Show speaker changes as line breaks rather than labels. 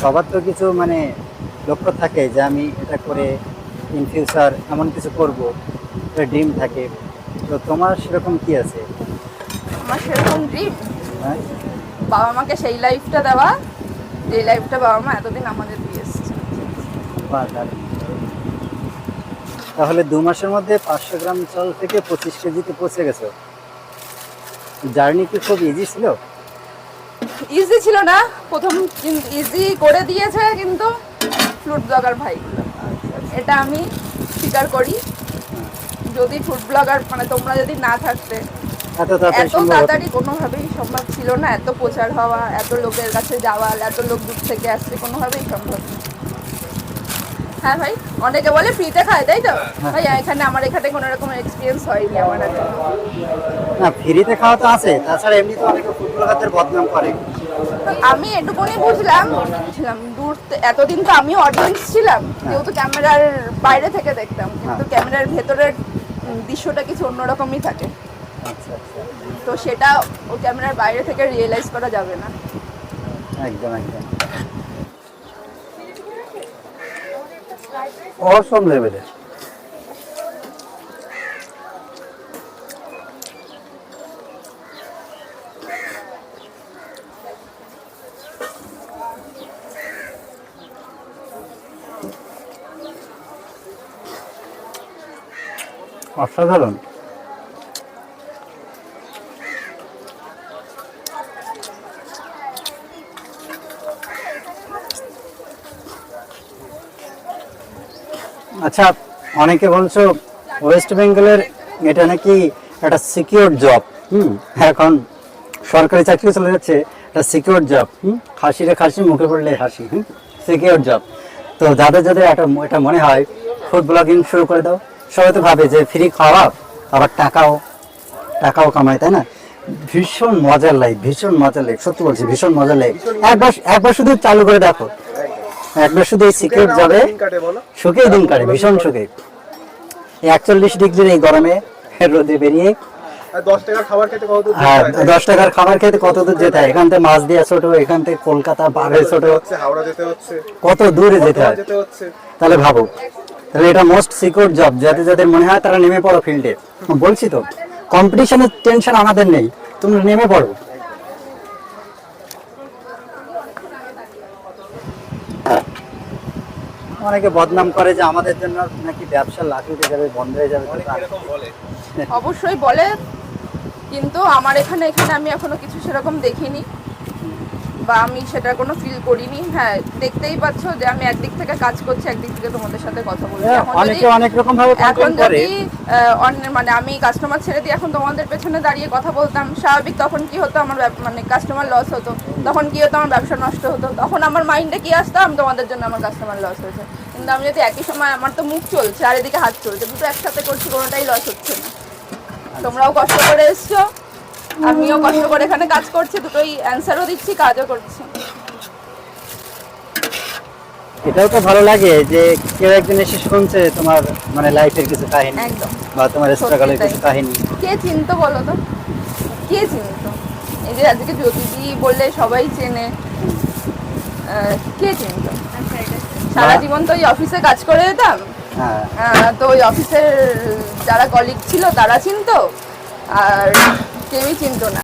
সবার তো কিছু মানে লক্ষ্য থাকে যে আমি এটা করে ইন ফিউচার এমন কিছু করব একটা ড্রিম থাকে। তো তোমার সেরকম কি আছে?
আমার সেরকম ড্রিম
হ্যাঁ।
বাবা মাকে সেই লাইফটা দেওয়া যে লাইফটা বাবা মা এতদিন আমাদের দিয়ে এসছে।
তাহলে দু মাসের মধ্যে পাঁচশো গ্রাম চাল থেকে পঁচিশ কেজিতে পৌঁছে গেছো। জার্নি কি খুব ইজি ছিল?
ইজি ছিল না। প্রথম ইজি করে দিয়েছে কিন্তু ফ্লুট ব্লগার ভাইগুলো এটা আমি স্বীকার করি। যদি ফুড ব্লগার মানে তোমরা যদি না থাকতে
এত তাড়াতাড়ি
কোনোভাবেই সম্ভব ছিল না। এত প্রচার হওয়া এত লোকের কাছে যাওয়া এত লোক দূর থেকে আসছে কোনোভাবেই সম্ভব না। হ্যাঁ ভাই অনেকে বলে ফ্রিতে খায় তাই তো? ভাই এখানে আমার এখানে কোনো রকম এক্সপিরিয়েন্স হয়নি আমার
না ফ্রিতে খাওয়া তো আছে তাছাড়া এমনি তো অনেকে ফুড ব্লগারদের বদনাম করে।
আমি এটুকুনি বুঝলাম ছিলাম দূর এতদিন তো আমিও অডিয়েন্স ছিলাম যেহেতু ক্যামেরার বাইরে থেকে দেখতাম কিন্তু
হ্যাঁ।
ক্যামেরার ভেতরের দৃশ্যটা কিছু অন্যরকমই থাকে।
আচ্ছা আচ্ছা।
তো সেটা ও ক্যামেরার বাইরে থেকে রিয়েলাইজ করা যাবে না।
একদম একদম।
অসম লেভেলের
অসাধারণ আচ্ছা অনেকে বলছো ওয়েস্ট বেঙ্গলের এটা নাকি একটা সিকিউর জব হুম, এখন সরকারি চাকরি চলে যাচ্ছে, একটা সিকিউর জব খাসিরে খাসি, মুখে পড়লে হাসি। হুম সিকিউর জব তো যাদের যাদের একটা এটা মনে হয় ফুড ব্লগিং শুরু করে দাও। সবাই তো ভাবে যে ফ্রি খাওয়া, আবার টাকাও টাকাও কামায়, তাই না? ভীষণ মজার লাইফ ভীষণ মজার লাইফ সত্যি বলছি, ভীষণ মজার লাইফ একবার একবার শুধু চালু করে দেখো। একবার শুধু এই সিকিউর যাবে শুকিয়ে দিন কাটে ভীষণ এই একচল্লিশ ডিগ্রির এই গরমে রোদে বেরিয়ে
দশ টাকার খাবার খেতে কত দূর যেতে হয়?
যেতে হয়? এখান থেকে মাছ দিয়ে ছোট এখান থেকে কলকাতা বাঘে ছোট।
যেতে যেতে
কত দূরে যেতে হয়? তাহলে ভাবো। তাহলে এটা মোস্ট সিকিউর জব যাদের যাদের মনে হয় তারা নেমে পড়ো ফিল্ডে বলছি তো কম্পিটিশনের টেনশন আমাদের নেই তুমি নেমে পড়ো। অনেকে বদনাম করে যে আমাদের জন্য নাকি ব্যবসা লাখ উঠে যাবে বন্ধ হয়ে যাবে
বলে।
অবশ্যই বলে কিন্তু আমার এখানে এখানে আমি এখনও কিছু সেরকম দেখিনি। বা আমি সেটা কোনো ফিল করিনি। হ্যাঁ দেখতেই পাচ্ছ যে আমি একদিক থেকে কাজ করছি একদিক থেকে তোমাদের সাথে কথা বলছি।
হ্যাঁ, অনেকে অনেক রকম ভাবে
এখন যদি মানে আমি কাস্টমার ছেড়ে দিয়ে এখন তোমাদের পেছনে দাঁড়িয়ে কথা বলতাম স্বাভাবিক তখন কি হতো আমার মানে কাস্টমার লস হতো। তখন কি হতো আমার ব্যবসা নষ্ট হতো। তখন আমার মাইন্ডে কি আসতো? আমি তোমাদের জন্য আমার কাস্টমার লস হয়েছে। কিন্তু আমি যদি একই সময় আমার তো মুখ চলছে আর এদিকে হাত চলছে দুটো একসাথে করছি কোনোটাই লস হচ্ছে না। তোমরাও কষ্ট করে এসছো। আমিও কষ্ট করে এখানে কাজ করছি দুটোই অ্যান্সারও দিচ্ছি কাজও করছি।
এটাও তো ভালো লাগে যে কেউ একজন এসে শুনছে তোমার মানে লাইফের কিছু কাহিনী
একদম।
বা তোমার স্ট্রাগলের কিছু কাহিনী।
কে চিনতো বলো তো? কে চিনতো? এই যে আজকে জ্যোতিদি বললে সবাই চেনে। কে চিনতো? সারা জীবন তো ওই অফিসে কাজ করে যেতাম।
হ্যাঁ।
তো ওই অফিসের যারা কলিগ ছিল তারা চিনতো। আর কেউই চিনতো না।